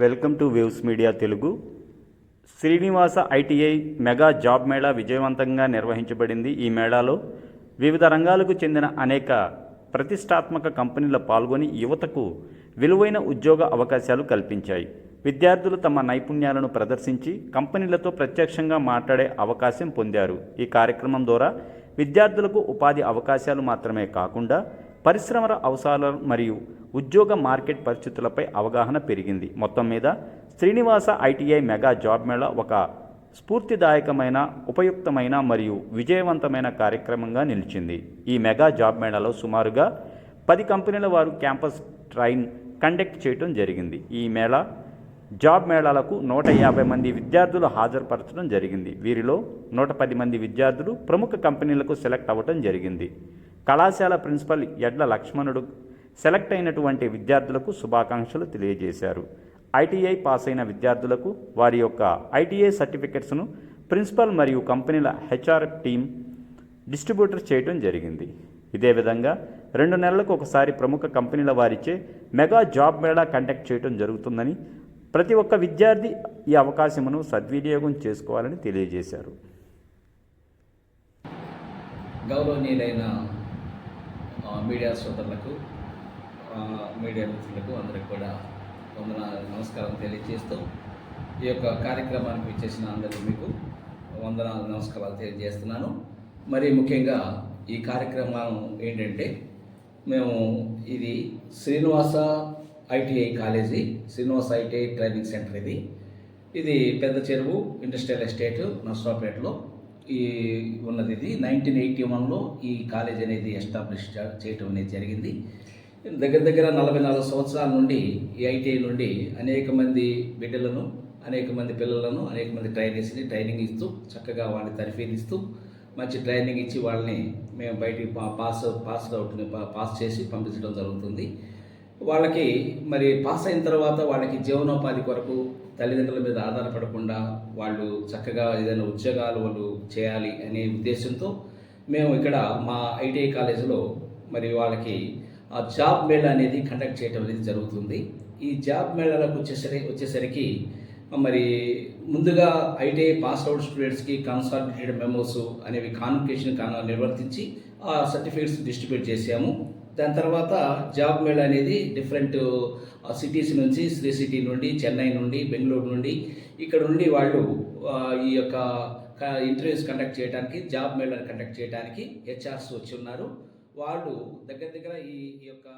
Welcome to waves media Telugu. Srinivasa ITI mega job mela విజయవంతంగా నిర్వహించబడింది ఈ మేళాలో. వివిధ రంగాలకు చెందిన అనేక ప్రతిష్టాత్మక కంపెనీలు పాల్గొని యువతకు విలువైన ఉద్యోగ అవకాశాలు కల్పించాయి. విద్యార్థులు తమ నైపుణ్యాలను ప్రదర్శించి కంపెనీలతో ప్రత్యక్షంగా మాట్లాడే అవకాశం పొందారు. ఈ కార్యక్రమం ద్వారా విద్యార్థులకు ఉపాధి అవకాశాలు మాత్రమే కాకుండా పరిశ్రమల అవసరాలు మరియు ఉద్యోగ మార్కెట్ పరిస్థితులపై అవగాహన పెరిగింది. మొత్తం మీద Srinivasa ITI mega job mela ఒక స్ఫూర్తిదాయకమైన ఉపయుక్తమైన మరియు విజయవంతమైన కార్యక్రమంగా నిలిచింది. ఈ మెగా జాబ్ మేళాలో సుమారుగా పది కంపెనీల వారు క్యాంపస్ ట్రైన్ కండక్ట్ చేయడం జరిగింది. ఈ మేళా జాబ్ మేళాలకు నూట యాభై మంది విద్యార్థులు హాజరుపరచడం జరిగింది. వీరిలో నూట పది మంది విద్యార్థులు ప్రముఖ కంపెనీలకు సెలెక్ట్ అవ్వడం జరిగింది. కళాశాల ప్రిన్సిపల్ ఎడ్ల లక్ష్మణుడు సెలెక్ట్ అయినటువంటి విద్యార్థులకు శుభాకాంక్షలు తెలియజేశారు. ఐటీఐ పాస్ అయిన విద్యార్థులకు వారి యొక్క ఐటీఐ సర్టిఫికెట్స్ను ప్రిన్సిపల్ మరియు కంపెనీల హెచ్ఆర్ టీం డిస్ట్రిబ్యూటర్ చేయడం జరిగింది. ఇదే విధంగా రెండు నెలలకు ఒకసారి ప్రముఖ కంపెనీల వారిచే మెగా జాబ్ మేళా కండక్ట్ చేయడం జరుగుతుందని ప్రతి ఒక్క విద్యార్థి ఈ అవకాశమును సద్వినియోగం చేసుకోవాలని తెలియజేశారు. గౌరవనీయులైన మీడియా సోదరులకు మీడియా మిత్రులకు అందరికి కూడా వందన నమస్కారం తెలియజేస్తూ ఈ యొక్క కార్యక్రమానికి ఇచ్చేసిన అందరికీ మీకు వందన నమస్కారాలు తెలియజేస్తున్నాను. మరి ముఖ్యంగా ఈ కార్యక్రమం ఏంటంటే మేము ఇది Srinivasa ITI college Srinivasa ITI training centre ఇది. ఇది పెద్ద చెరువు ఇండస్ట్రియల్ ఎస్టేట్ నర్సాపేటలో. ఈ ఉన్నది ఇది. నైన్టీన్ ఎయిటీ వన్లో ఈ కాలేజ్ అనేది ఎస్టాబ్లిష్ చేయటం అనేది జరిగింది. దగ్గర దగ్గర నలభై నాలుగు సంవత్సరాల నుండి ఈ ఐటీఐ నుండి అనేక మంది బిడ్డలను అనేక మంది పిల్లలను అనేక మంది ట్రైనీస్ని ట్రైనింగ్ ఇస్తూ చక్కగా వాళ్ళని తరఫీనిస్తూ మంచి ట్రైనింగ్ ఇచ్చి వాళ్ళని మేము బయటికి పా- పాస్ పాస్ అవుట్ని పాస్ చేసి పంపించడం జరుగుతుంది. వాళ్ళకి మరి పాస్ అయిన తర్వాత వాళ్ళకి జీవనోపాధి కొరకు తల్లిదండ్రుల మీద ఆధారపడకుండా వాళ్ళు చక్కగా ఏదైనా ఉద్యోగాలు వాళ్ళు చేయాలి అనే ఉద్దేశంతో మేము ఇక్కడ మా ఐటీఐ కాలేజీలో మరి వాళ్ళకి ఆ జాబ్ మేళా అనేది కండక్ట్ చేయడం అనేది జరుగుతుంది. ఈ జాబ్ మేళాలకు వచ్చేసరికి వచ్చేసరికి మరి ముందుగా ఐటీఐ పాస్ అవుట్ స్టూడెంట్స్కి కన్సాలిడేటెడ్ మెమోస్ అనేవి కాన్వికేషన్ కాన్ నిర్వర్తించి ఆ సర్టిఫికేట్స్ డిస్ట్రిబ్యూట్ చేసాము దాని తర్వాత జాబ్ మేళా అనేది డిఫరెంట్ సిటీస్ నుంచి శ్రీ సిటీ నుండి చెన్నై నుండి బెంగళూరు నుండి ఇక్కడ నుండి వాళ్ళు ఈ యొక్క ఇంటర్వ్యూస్ కండక్ట్ చేయడానికి జాబ్ మేళను కండక్ట్ చేయడానికి హెచ్ఆర్స్ వచ్చి ఉన్నారు. వాళ్ళు దగ్గర దగ్గర ఈ ఈ యొక్క